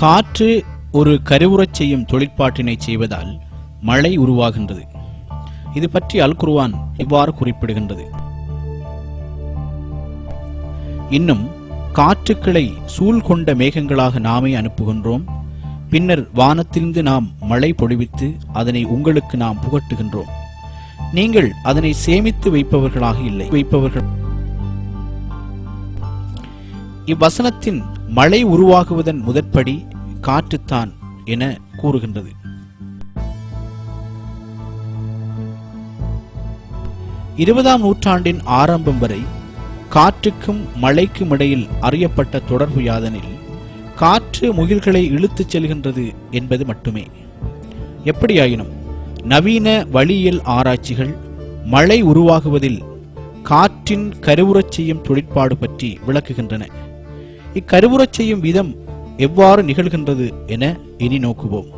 காற்று ஒரு கருவுறச் செய்யும் தொழிற்பாட்டினை செய்வதால் மழை உருவாகின்றது. இது பற்றி அல் குர்வான் இவ்வாறு குறிப்பிடுகின்றது. இன்னும் காற்றுக்களை சூழ் கொண்ட மேகங்களாக நாமே அனுப்புகின்றோம். பின்னர் வானத்திலிருந்து நாம் மழை பொழிவித்து அதனை உங்களுக்கு நாம் புகட்டுகின்றோம். நீங்கள் அதனை சேமித்து வைப்பவர்களாக இல்லை. வைப்பவர்கள் இவ்வசனத்தின் மழை உருவாகுவதன் முதற்படி காற்றுத்தான் என கூறுகின்றது. இருபதாம் நூற்றாண்டின் ஆரம்பம் வரை காற்றுக்கும் மழைக்கும் இடையில் அறியப்பட்ட தொடர்பு யாதனில் காற்று முகில்களை இழுத்துச் செல்கின்றது என்பது மட்டுமே. எப்படியாயினும் நவீன வளியியல் ஆராய்ச்சிகள் மழை உருவாகுவதில் காற்றின் கருவுறச் செய்யும் தொழிற்பாடு பற்றி விளக்குகின்றன. இக்கருவுறச் செய்யும் விதம் எவ்வாறு நிகழ்கின்றது என இனி நோக்குவோம்.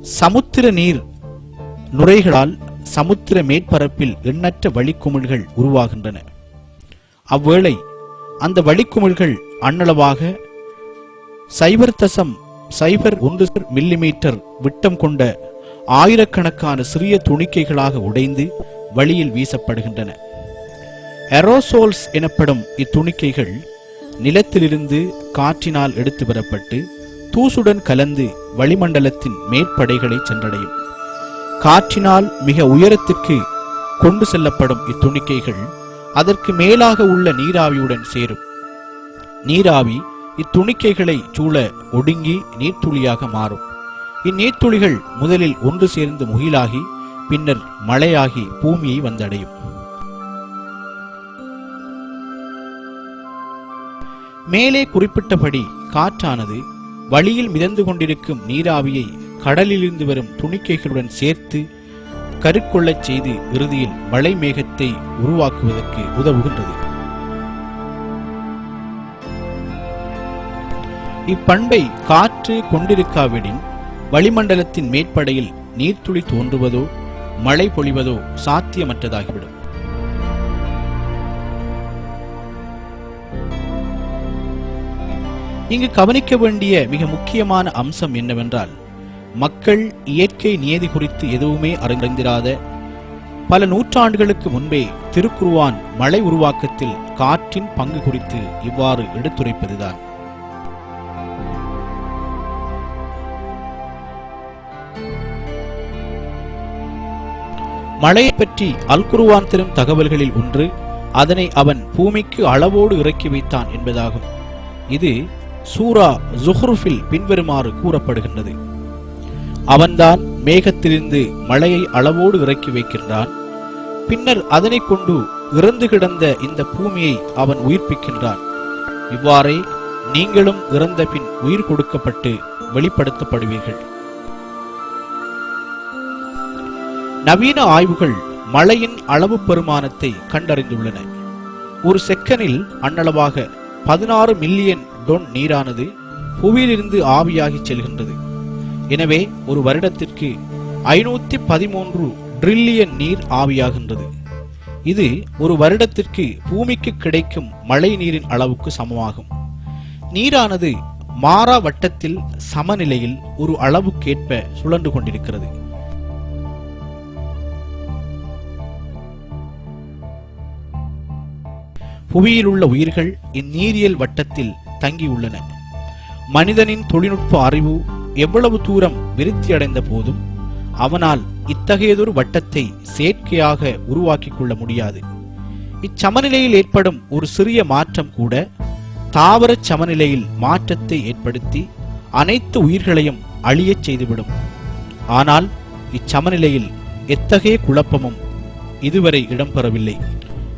சமுத்திர நீர் நுரைகளால் சமுத்திர மேற்பரப்பில் எண்ணற்ற வழிக்குமிழ்கள் உருவாகின்றன. அவ்வேளை அந்த வழிக்குமிழ்கள் அண்ணளவாக சைபர் தசம் சைபர் ஒன்று மில்லிமீட்டர் விட்டம் கொண்ட ஆயிரக்கணக்கான சிறிய துணிக்கைகளாக உடைந்து வழியில் வீசப்படுகின்றன. எரோசோல்ஸ் எனப்படும் இத்துணிக்கைகள் நிலத்திலிருந்து காற்றினால் எடுத்து வரப்பட்டு தூசுடன் கலந்து வளிமண்டலத்தின் மேற்படைகளை சென்றடையும். காற்றினால் மிக உயரத்திற்கு கொண்டு செல்லப்படும் இத்துணிக்கைகள் அதற்கு மேலாக உள்ள நீராவியுடன் சேரும். நீராவி இத்துணிக்கைகளை சூழ ஒடுங்கி நீர்த்துளியாக மாறும். இந்நீர்த்துளிகள் முதலில் ஒன்று சேர்ந்து முகிலாகி பின்னர் மழையாகி பூமியை வந்தடையும். மேலே குறிப்பிட்டபடி காற்றானது வழியில் மிதந்து கொண்டிருக்கும் நீராவியை கடலிலிருந்து வரும் துணிக்கைகளுடன் சேர்த்து கருக்கொள்ளச் செய்து இறுதியில் மழை மேகத்தை உருவாக்குவதற்கு உதவுகின்றது. இப்பண்பை காற்று கொண்டிருக்காவிடின் வளிமண்டலத்தின் மேற்படையில் நீர்த்துளி தோன்றுவதோ மழை பொழிவதோ சாத்தியமற்றதாகிவிடும். இங்கு கவனிக்க வேண்டிய மிக முக்கியமான அம்சம் என்னவென்றால் மக்கள் இயற்கை நியதி குறித்து எதுவுமே அறிந்திராத பல நூற்றாண்டுகளுக்கு முன்பே திருக்குருவான் மழை உருவாக்கத்தில் காற்றின் பங்கு குறித்து இவ்வாறு எடுத்துரைப்பதுதான். மழையை பற்றி அல்குருவான் தரும் தகவல்களில் ஒன்று அதனை அவன் பூமிக்கு அளவோடு இறக்கி வைத்தான் என்பதாகும். இது சூரா ஜுஹ்ருஃபில் பின்வருமாறு கூறப்படுகின்றது. அவன்தான் மேகத்திலிருந்து மழையை அளவோடு இறக்கி வைக்கின்றான். பின்னர் அதனை கொண்டு இறந்து கிடந்த இந்த பூமியை அவன் உயிர்ப்பிக்கின்றான். இவ்வாறே நீங்களும் இறந்த பின் உயிர் கொடுக்கப்பட்டு வெளிப்படுத்தப்படுவீர்கள். நவீன ஆய்வுகள் மழையின் அளவு பெருமானத்தை கண்டறிந்துள்ளன. ஒரு செக்கனில் அன்னளவாக பதினாறு மில்லியன் டொன் நீரானது புவியிலிருந்து ஆவியாகி செல்கின்றது. எனவே ஒரு வருடத்திற்கு ஐநூத்தி பதிமூன்று ட்ரில்லியன் நீர் ஆவியாகின்றது. இது ஒரு வருடத்திற்கு பூமிக்கு கிடைக்கும் மழை நீரின் அளவுக்கு சமமாகும். நீரானது மாறா வட்டத்தில் சமநிலையில் ஒரு அளவுக்கேற்ப சுழன்று கொண்டிருக்கிறது. புவியில் உள்ள உயிர்கள் இந்நீரியல் வட்டத்தில் தங்கியுள்ளன. மனிதனின் தொழில்நுட்ப அறிவு எவ்வளவு தூரம் விருத்தியடைந்த போதும் அவனால் இத்தகையதொரு வட்டத்தை செயற்கையாக உருவாக்கிக் கொள்ள முடியாது. இச்சமநிலையில் ஏற்படும் ஒரு சிறிய மாற்றம் கூட தாவர சமநிலையில் மாற்றத்தை ஏற்படுத்தி அனைத்து உயிர்களையும் அழியச் செய்துவிடும். ஆனால் இச்சமநிலையில் எத்தகைய குழப்பமும் இதுவரை இடம்பெறவில்லை.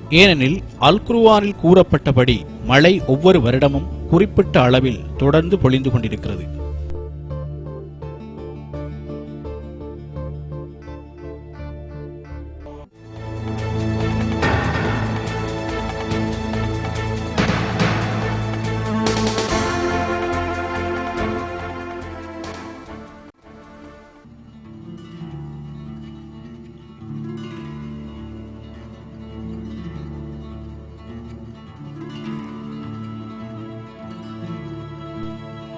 ஏனெனில் அல்குருவானில் கூறப்பட்டபடி மழை ஒவ்வொரு வருடமும் குறிப்பிட்ட அளவில் தொடர்ந்து பொழிந்து கொண்டிருக்கிறது.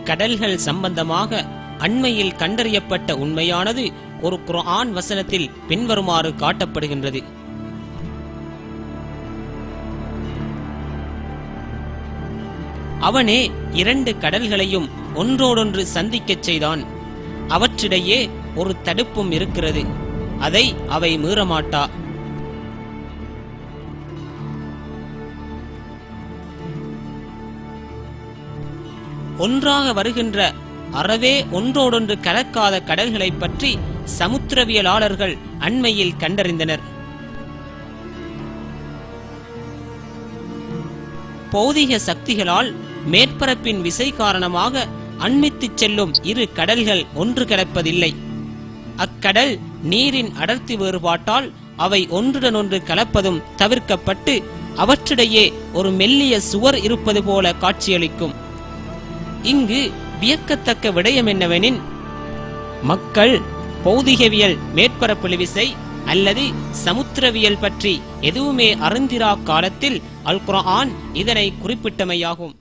கடல்கள் சம்பந்தமாக அண்மையில் கண்டறியப்பட்ட உண்மையானது ஒரு குரான் வசனத்தில் பின்வருமாறு காட்டப்படுகின்றது. அவனே இரண்டு கடல்களையும் ஒன்றோடொன்று சந்திக்கச் செய்தான். அவற்றிடையே ஒரு தடுப்பும் இருக்கிறது. அதை அவை மீறமாட்டா? ஒன்றாக வருகின்ற அறவே ஒன்றோடொன்று கலக்காத கடல்களைப் பற்றி சமுத்திரவியலாளர்கள் அண்மையில் கண்டறிந்தனர். பௌதிக சக்திகளால் மேற்பரப்பின் விசை காரணமாக அண்மித்துச் செல்லும் இரு கடல்கள் ஒன்று கலப்பதில்லை. அக்கடல் நீரின் அடர்த்தி வேறுபாட்டால் அவை ஒன்றுடன் ஒன்று கலப்பதும் தவிர்க்கப்பட்டு அவற்றிடையே ஒரு மெல்லிய சுவர் இருப்பது போல காட்சியளிக்கும். இங்கு வியக்கத்தக்க விடயம் என்னவெனின் மக்கள் பௌதிகவியல் மேற்பரப்பு விசை அல்லது சமுத்திரவியல் பற்றி எதுவுமே அறிந்திரா காலத்தில் அல் குரான் இதனை குறிப்பிட்டமையாகும்.